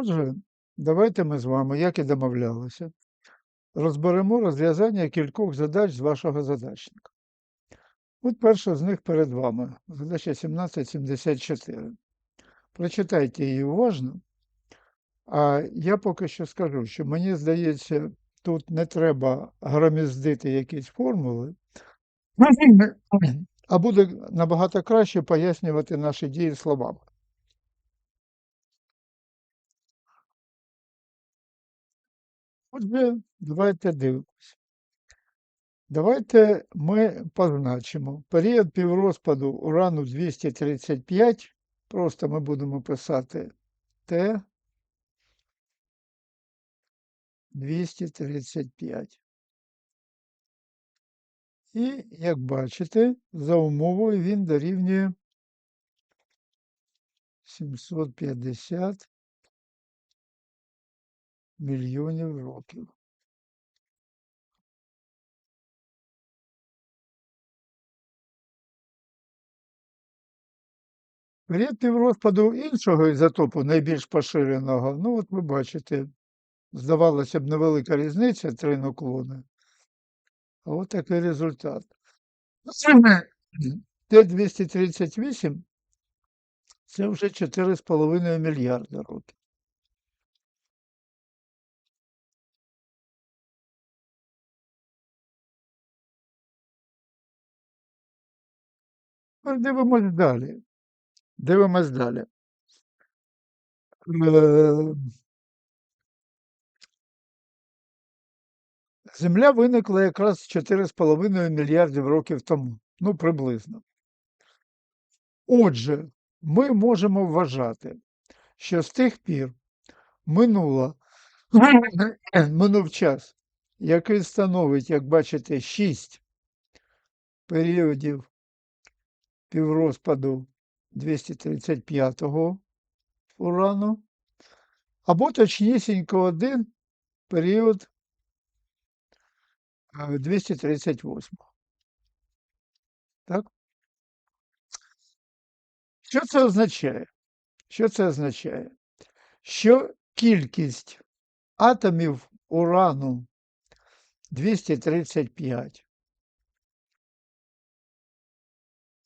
Отже, давайте ми з вами, як і домовлялися, розберемо розв'язання кількох задач з вашого задачника. От перша з них перед вами, задача 1774. Прочитайте її уважно, а я поки що скажу, що мені здається, тут не треба громіздити якісь формули, а буде набагато краще пояснювати наші дії словами. Отже, давайте дивимося. Давайте ми позначимо період піврозпаду урану 235. Просто ми будемо писати Т 235. І, як бачите, за умовою він дорівнює 750 мільйонів років. Період піврозпаду іншого ізотопу, найбільш поширеного, ну от ви бачите, здавалося б, невелика різниця, три нуклони. А от такий результат. Т-238 це вже 4,5 мільярда років. Дивимось далі. Дивимось далі. Е, Земля виникла якраз 4,5 мільярдів років тому, ну приблизно. Отже, ми можемо вважати, що з тих пір минуло, минув час, який становить, як бачите, 6 періодів піврозпаду 235-го урану, або точнісінько один період 238. Так? Що це означає? Що це означає? Що кількість атомів урану 235,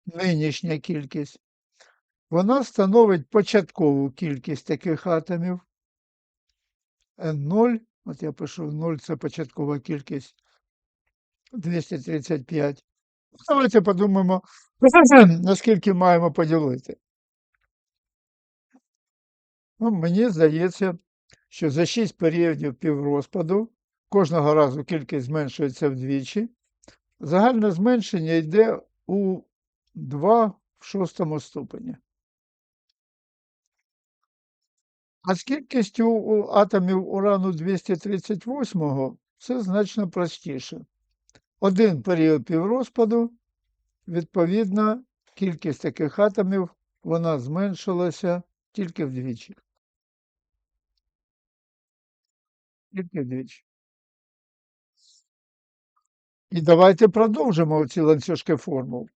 нинішня кількість, вона становить початкову кількість таких атомів. N0, от я пишу 0 це початкова кількість 235. Давайте подумаємо, наскільки маємо поділити. Ну, Мені здається, що за 6 періодів піврозпаду кожного разу кількість зменшується вдвічі. Загальне зменшення йде у 2 в шостому ступені. А з кількістю атомів урану 238 все значно простіше. Один період піврозпаду, відповідно, кількість таких атомів вона зменшилася тільки вдвічі. Тільки вдвічі. І давайте продовжимо ці ланцюжки формул.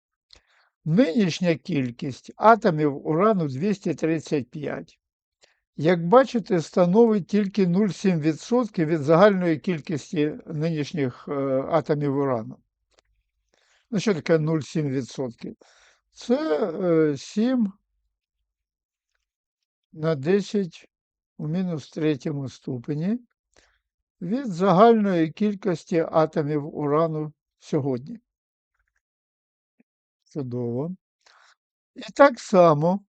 Нинішня кількість атомів урану 235. Як бачите, становить тільки 0,7% від загальної кількості нинішніх е, атомів урану. Ну, що таке 0,7%? Це е, 7 на 10 у мінус третьому ступені від загальної кількості атомів урану сьогодні. Чудово. І так само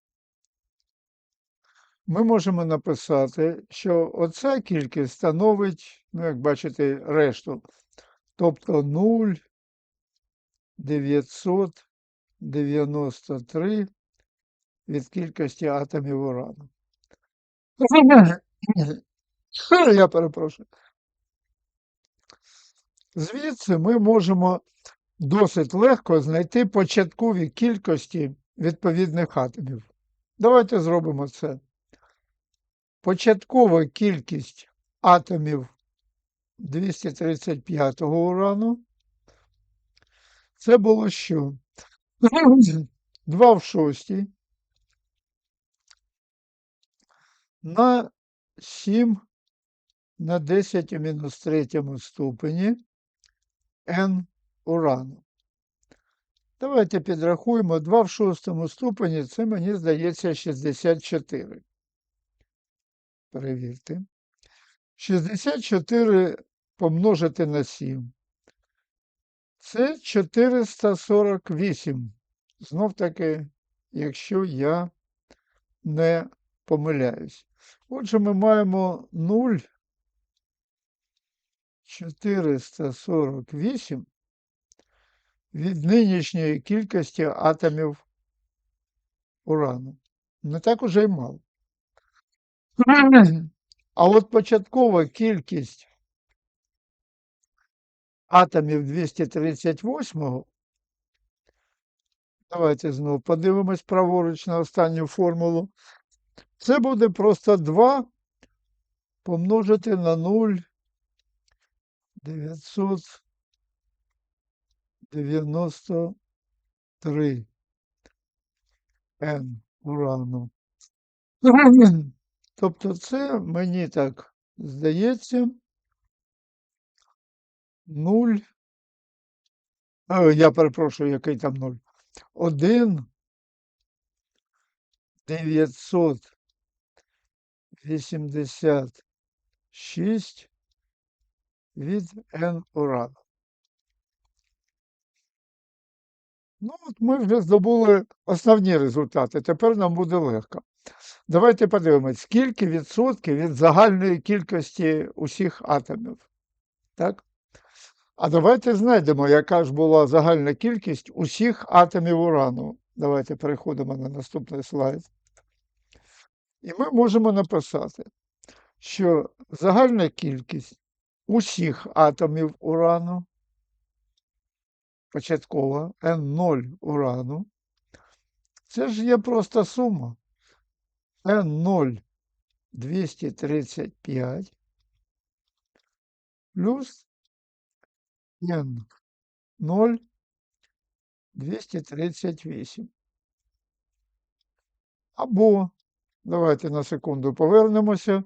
ми можемо написати, що оця кількість становить, ну, як бачите, решту, тобто 0, 993 від кількості атомів урану. Я перепрошую. Звідси ми можемо досить легко знайти початкові кількості відповідних атомів. Давайте зробимо це. Початкова кількість атомів 235-го урану. Це було що? 2 в 6 на 7 на 10 у мінус третьому ступені n урану. Давайте підрахуємо 2 в шостому ступені, це мені здається 64. Перевірте. 64 помножити на 7. Це 448. Знов таки, якщо я не помиляюсь. Отже, ми маємо 0 448 від нинішньої кількості атомів урану. Не так уже й мало. А от початкова кількість атомів 238-го, давайте знову подивимось праворуч на останню формулу. Це буде просто 2 помножити на 0 993 Н урану. Тобто це мені так здається 0. Я перепрошую, який там 0. 1 986 від N урану. Ну, от ми вже здобули основні результати. Тепер нам буде легко. Давайте подивимось, скільки відсотків від загальної кількості усіх атомів. Так? А давайте знайдемо, яка ж була загальна кількість усіх атомів урану. Давайте переходимо на наступний слайд. І ми можемо написати, що загальна кількість усіх атомів урану, початкова N0 урану, це ж є просто сума. N0 235 плюс N0 238. Або, давайте на секунду повернемося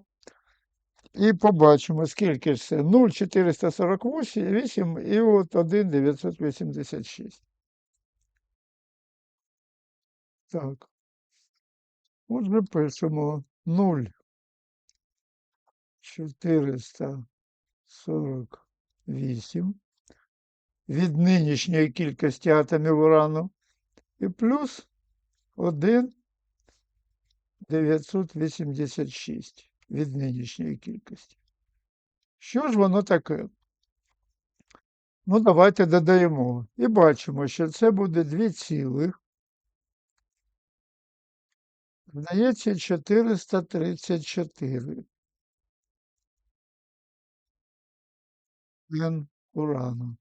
і побачимо, скільки ж це 0,448 і от 1,986. Так. Отже, пишемо 0 448 від нинішньої кількості атомів урану і плюс 1 986 від нинішньої кількості. Що ж воно таке? Ну, давайте додаємо. І бачимо, що це буде 2 цілих Здається, 434 Ген урану.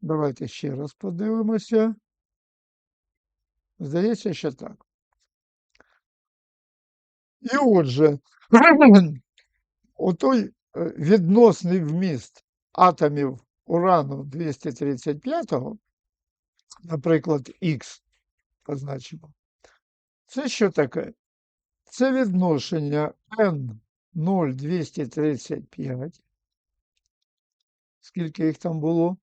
Давайте ще раз подивимося. Здається, що так. І отже, отой е, відносний вміст атомів урану 235, наприклад, Х позначимо. Це що таке? Це відношення N0235, скільки їх там було,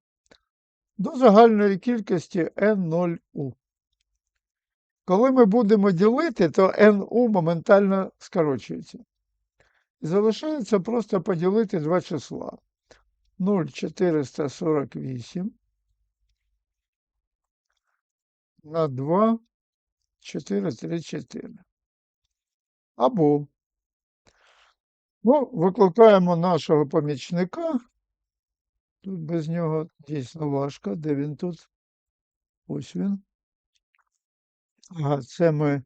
до загальної кількості N0U. Коли ми будемо ділити, то NU моментально скорочується. Залишається просто поділити два числа. 0,448 на 2, 4, 3, 4. Або ну, викликаємо нашого помічника. Тут без нього дійсно важко. Де він тут? Ось він. Ага, це ми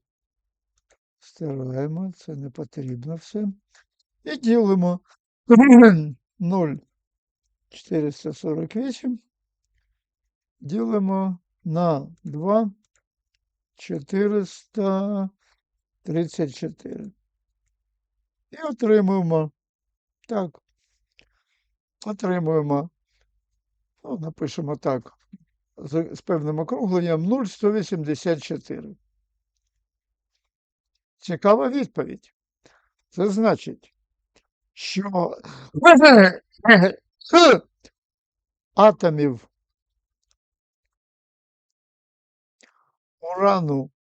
стираємо, це не потрібно все. І ділимо 0,448. Ділимо на 2 434. І отримуємо. Так. Отримуємо. Ну, напишемо так. З, певним округленням 0,184. Цікава відповідь. Це значить, що атомів урану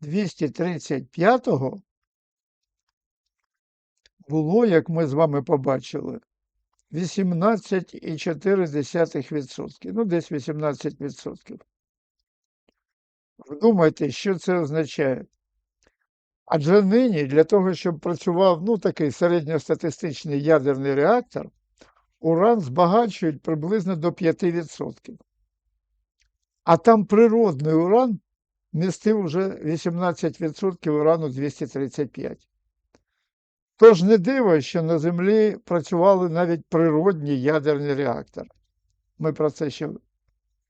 235 було, як ми з вами побачили, 18,4%. Ну, десь 18%. Вдумайте, що це означає. Адже нині для того, щоб працював ну, такий середньостатистичний ядерний реактор, уран збагачують приблизно до 5%. А там природний уран містив уже 18% урану 235. Тож не диво, що на Землі працювали навіть природні ядерні реактори. Ми про це ще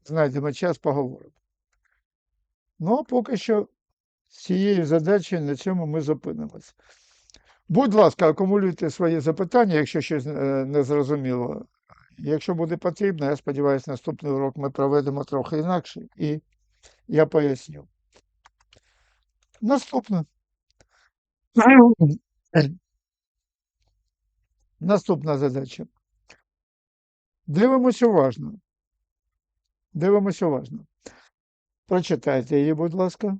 знайдемо час, поговоримо. Ну, а поки що з цією задачею на цьому ми зупинимося. Будь ласка, акумулюйте свої запитання, якщо щось е, не зрозуміло. Якщо буде потрібно, я сподіваюся, наступний урок ми проведемо трохи інакше і я поясню. Наступне. Наступна задача. Дивимося уважно. Дивимося уважно. Прочитайте її, будь ласка.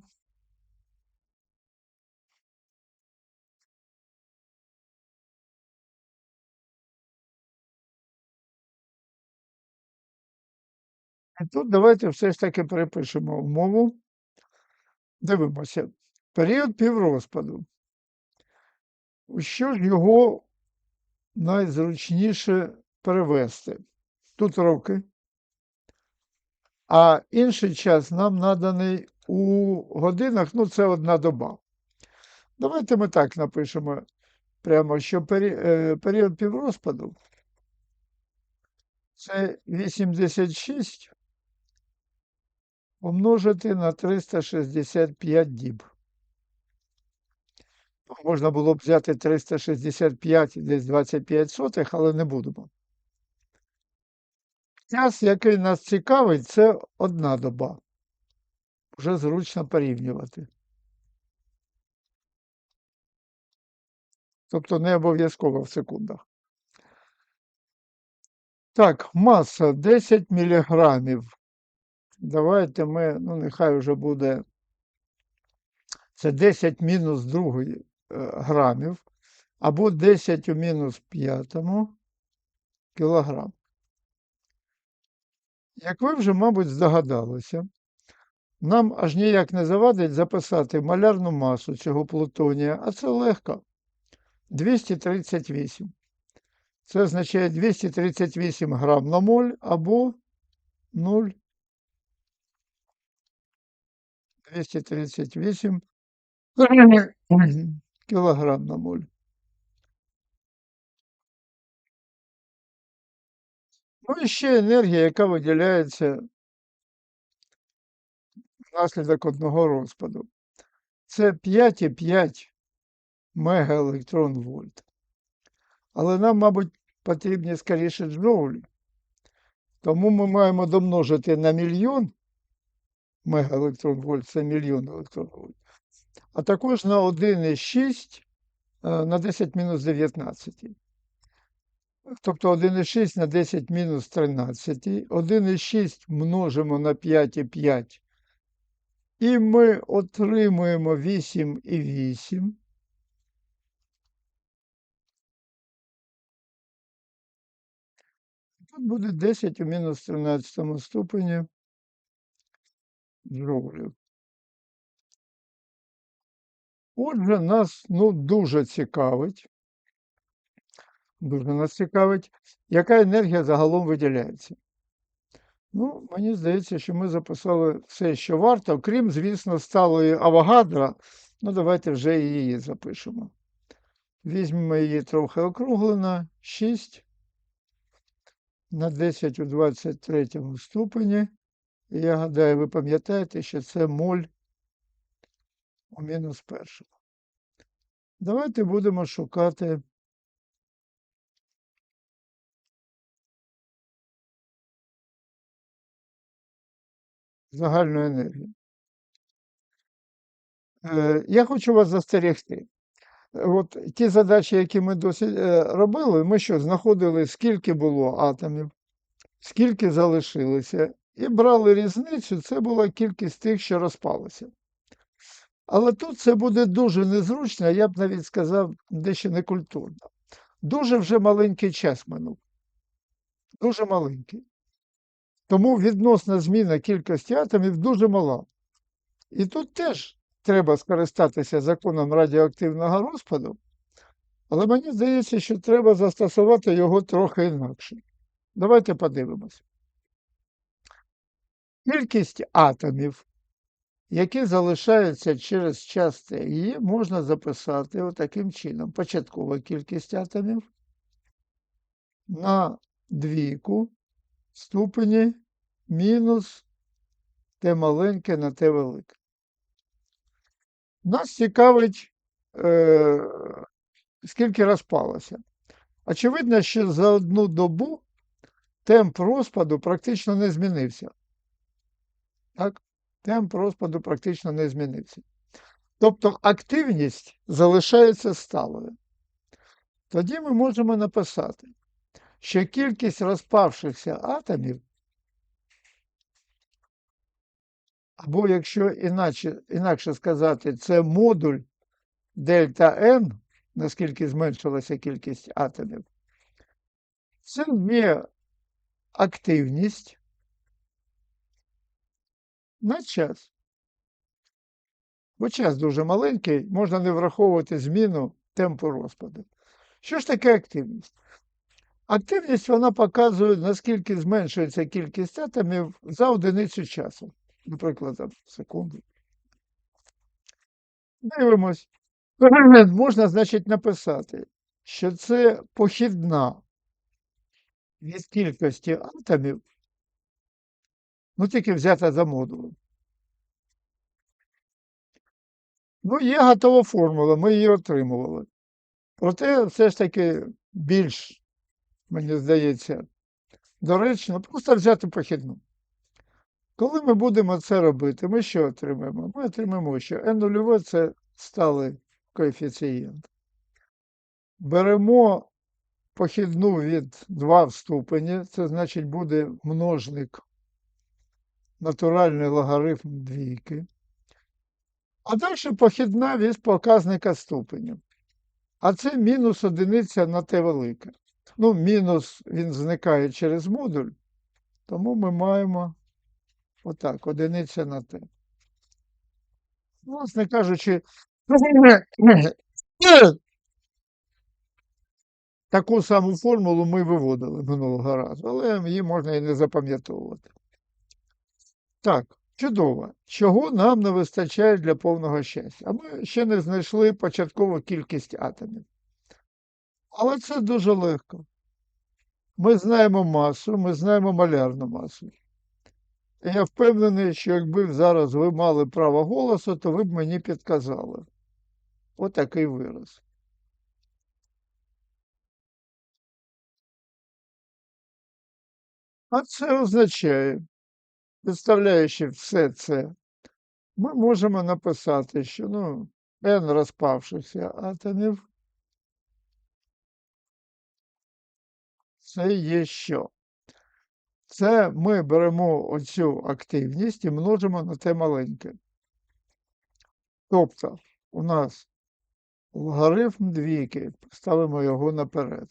І тут давайте все ж таки перепишемо умову. Дивимося. Період піврозпаду. Що ж його найзручніше перевести? Тут роки, а інший час нам наданий у годинах, ну це одна доба. Давайте ми так напишемо прямо, що е, період піврозпаду це 86 помножити на 365 діб. Можна було б взяти 365 десь 25 сотих, але не будемо. Час, який нас цікавить, це одна доба. Вже зручно порівнювати. Тобто не обов'язково в секундах. Так, маса 10 міліграмів. Давайте ми, ну нехай вже буде. Це 10 мінус другої грамів, або 10 у мінус п'ятому кілограм. Як ви вже, мабуть, здогадалися, нам аж ніяк не завадить записати малярну масу цього плутонія, а це легко. 238. Це означає 238 грам на моль або 0. 238 кілограм на моль. Ну і ще енергія, яка виділяється внаслідок одного розпаду. Це 5,5 мегаелектрон вольт. Але нам, мабуть, потрібні скоріше джоулі. Тому ми маємо домножити на мільйон мегаелектрон вольт, це мільйон електрон вольт. А також на 1,6 е, на 10 мінус 19. Тобто 1,6 на 10 мінус 13. 1,6 множимо на 5,5. І ми отримуємо 8,8. Тут буде 10 у мінус 13 ступені джоулів. Отже, нас ну, дуже цікавить, дуже нас цікавить, яка енергія загалом виділяється. Ну, мені здається, що ми записали все, що варто, крім, звісно, сталої Авогадра. Ну, давайте вже її запишемо. Візьмемо її трохи округлено, 6 на 10 у 23 ступені. Я гадаю, ви пам'ятаєте, що це моль у мінус першому. Давайте будемо шукати загальну енергію. Е, Я хочу вас застерегти. От ті задачі, які ми досі е, робили, ми що, знаходили, скільки було атомів, скільки залишилося, і брали різницю, це була кількість тих, що розпалися. Але тут це буде дуже незручно, я б навіть сказав, дещо некультурно. Дуже вже маленький час минув. Дуже маленький. Тому відносна зміна кількості атомів дуже мала. І тут теж треба скористатися законом радіоактивного розпаду, але мені здається, що треба застосувати його трохи інакше. Давайте подивимось. Кількість атомів, які залишаються через час Т, її можна записати отаким чином. Початкова кількість атомів на двійку ступені мінус Т маленьке на Т велике. Нас цікавить, е, скільки розпалося. Очевидно, що за одну добу темп розпаду практично не змінився. Так? Темп розпаду практично не змінився. Тобто активність залишається сталою. Тоді ми можемо написати, що кількість розпавшихся атомів, або якщо іначе, інакше сказати, це модуль дельта n, наскільки зменшилася кількість атомів, це є активність на час. Бо час дуже маленький, можна не враховувати зміну темпу розпаду. Що ж таке активність? Активність вона показує, наскільки зменшується кількість атомів за одиницю часу. Наприклад, там, секунду. Дивимось. Можна, значить, написати, що це похідна від кількості атомів, ну тільки взята за модулем. Ну, є готова формула, ми її отримували. Проте все ж таки більш, мені здається, доречно просто взяти похідну. Коли ми будемо це робити, ми що отримаємо? Ми отримаємо, що n0 це сталий коефіцієнт. Беремо похідну від 2 в ступені, це значить буде множник натуральний логарифм двійки. А далі похідна від показника ступеню. А це мінус одиниця на Т велике. Ну, мінус він зникає через модуль, тому ми маємо отак, одиниця на Т. Власне кажучи, таку саму формулу ми виводили минулого разу, але її можна і не запам'ятовувати. Так, чудово. Чого нам не вистачає для повного щастя? А ми ще не знайшли початкову кількість атомів. Але це дуже легко. Ми знаємо масу, ми знаємо малярну масу. Я впевнений, що якби зараз ви мали право голосу, то ви б мені підказали. Отакий вираз. А це означає, представляючи все це, ми можемо написати, що ну, n розпавшихся атомів це є що? Це ми беремо оцю активність і множимо на те маленьке. Тобто у нас логарифм двійки, ставимо його наперед.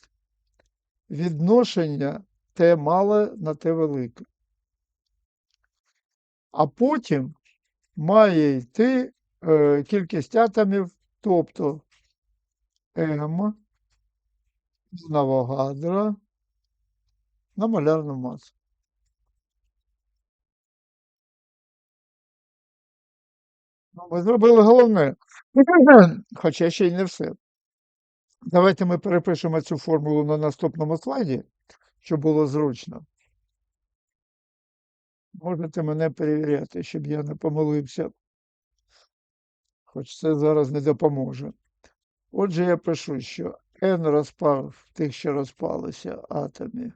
Відношення те мале на те велике. А потім має йти е, кількість атомів, тобто М з Навогадра на малярну масу. Ну, ми зробили головне, хоча ще й не все. Давайте ми перепишемо цю формулу на наступному слайді, щоб було зручно. Можете мене перевіряти, щоб я не помилився. Хоч це зараз не допоможе. Отже, я пишу, що n розпав тих, що розпалися атомів.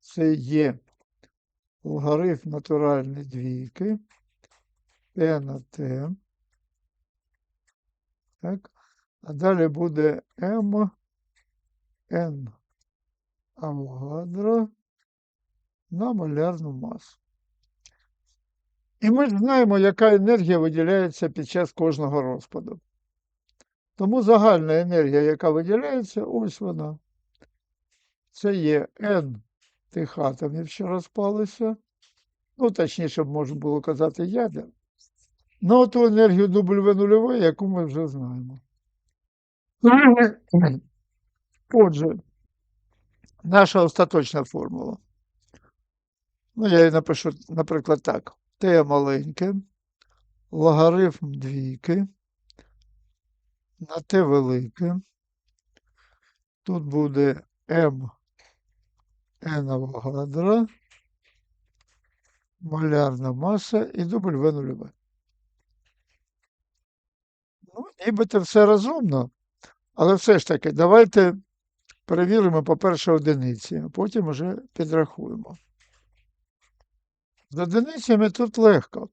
Це є логарифм натуральної двійки. Т на Т. Так. А далі буде М Н Авогадро на молярну масу. І ми знаємо, яка енергія виділяється під час кожного розпаду. Тому загальна енергія, яка виділяється, ось вона. Це є N тих атомів, що розпалися. Ну, точніше, можна було казати ядер. Ну, ту енергію W нульової, яку ми вже знаємо. Отже, наша остаточна формула. Ну, я її напишу, наприклад, так. Т маленьке, логарифм двійки на Т велике. Тут буде М N Авогадро, малярна маса і W нульове. Ну, нібито все розумно, але все ж таки, давайте перевіримо, по-перше, одиниці, а потім вже підрахуємо. З одиницями тут легко.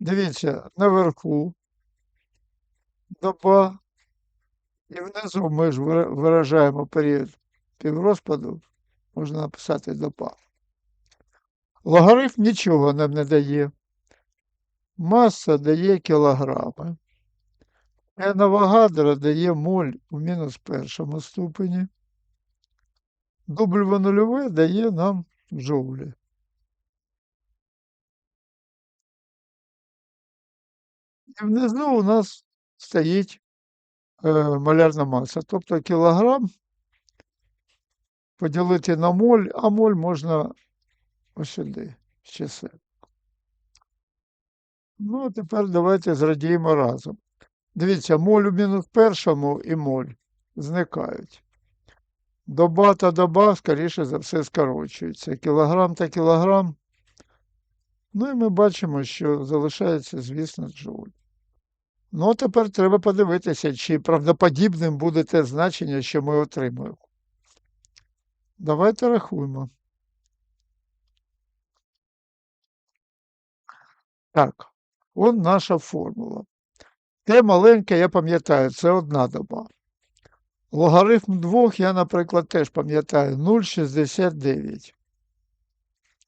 Дивіться, наверху доба, і внизу ми ж виражаємо період піврозпаду, можна написати доба. Логарифм нічого нам не дає. Маса дає кілограми. Енавагадра дає моль у мінус першому ступені. W нульове дає нам джоулі. І внизу у нас стоїть е, малярна маса, тобто кілограм поділити на моль, а моль можна ось сюди, чисел. Ну, а тепер давайте зрадіємо разом. Дивіться, моль у мінус першому і моль зникають. Доба та доба, скоріше за все, скорочуються. Кілограм та кілограм. Ну і ми бачимо, що залишається, звісно, джоуль. Ну, тепер треба подивитися, чи правдоподібним буде те значення, що ми отримуємо. Давайте рахуємо. Так, от наша формула. Те маленьке, я пам'ятаю, це одна доба. Логарифм двох я, наприклад, теж пам'ятаю 0,69.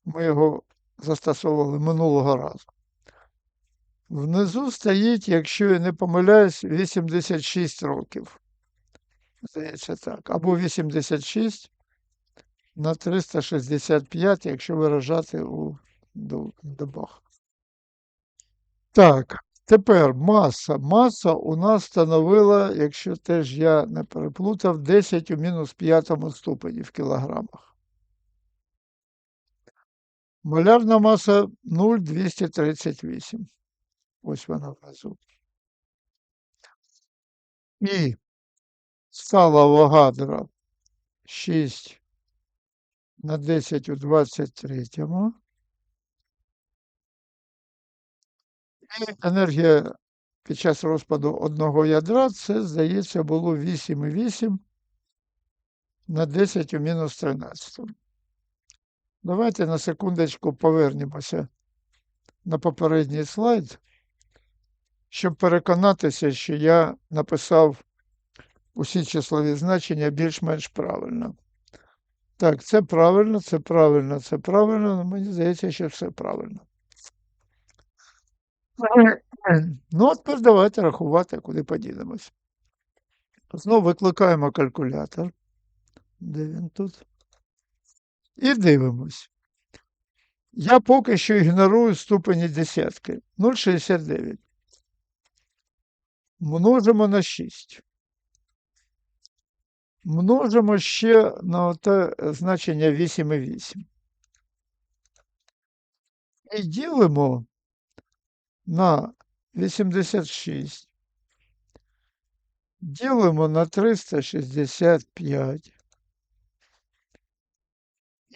Ми його застосовували минулого разу. Внизу стоїть, якщо я не помиляюсь, 86 років. Здається, так. Або 86 на 365, якщо виражати у добах. Так, тепер маса. Маса у нас становила, якщо теж я не переплутав, 10 у мінус п'ятому ступені в кілограмах. Молярна маса 0,238. Ось вона внизу. І стала Авогадро 6 на 10 у 23. І енергія під час розпаду одного ядра, це, здається, було 8,8 на 10 у мінус 13. Давайте на секундочку повернемося на попередній слайд, щоб переконатися, що я написав усі числові значення більш-менш правильно. Так, це правильно, це правильно, це правильно, але мені здається, що все правильно. Ну, от тепер давайте рахувати, куди поділимось. Знову викликаємо калькулятор. Де він тут? І дивимось. Я поки що ігнорую ступені десятки. 0,69. Множимо на 6. Множимо ще на те значення 8,8. І ділимо на 86. Ділимо на 365.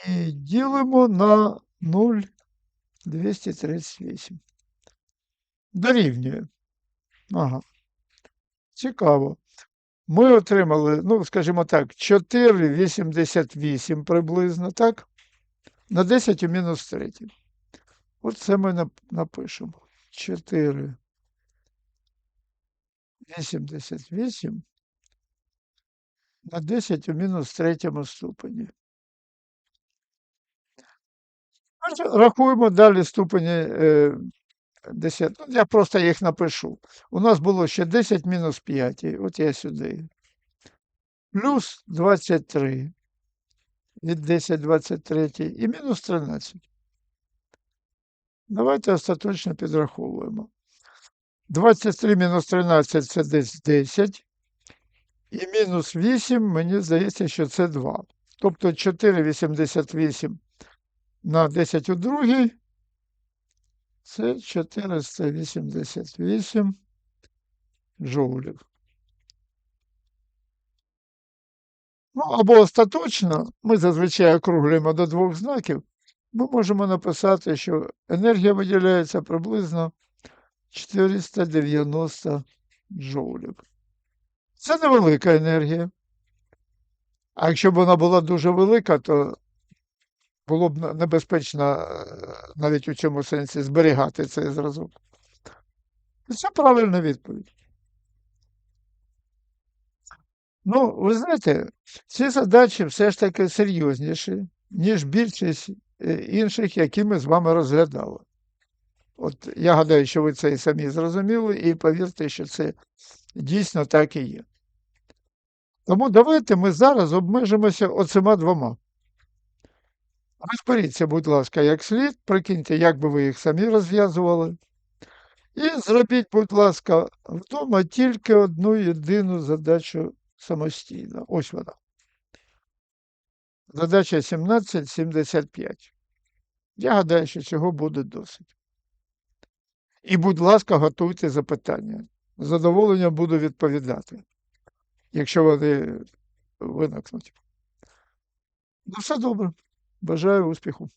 І ділимо на 0,238. Дорівнює. Ага. Цікаво. Ми отримали, ну, скажімо так, 4,88 приблизно, так? На 10 у мінус 3. От це ми напишемо. 4. 88 на 10 у мінус третьому ступені. Рахуємо далі ступені е, 10. Ну, я просто їх напишу. У нас було ще 10 мінус 5. От я сюди. Плюс 23 від 10 23 і мінус 13. Давайте остаточно підраховуємо. 23 мінус 13 це десь 10. І мінус 8, мені здається, що це 2. Тобто 4,88 на 10 у другій. Це 488 джоулів. Ну, або остаточно, ми зазвичай округлюємо до двох знаків, ми можемо написати, що енергія виділяється приблизно 490 джоулів. Це невелика енергія. А якщо б вона була дуже велика, то було б небезпечно е, навіть у цьому сенсі зберігати цей зразок. Це правильна відповідь. Ну, ви знаєте, ці задачі все ж таки серйозніші, ніж більшість е, інших, які ми з вами розглядали. От я гадаю, що ви це і самі зрозуміли, і повірте, що це дійсно так і є. Тому давайте ми зараз обмежимося оцима двома. Розберіться, будь ласка, як слід, прикиньте, як би ви їх самі розв'язували. І зробіть, будь ласка, вдома тільки одну єдину задачу самостійно. Ось вона. Задача 1775. Я гадаю, що цього буде досить. І, будь ласка, готуйте запитання. З задоволенням буду відповідати, якщо вони виникнуть. Ну, все добре. Бажаю успіху.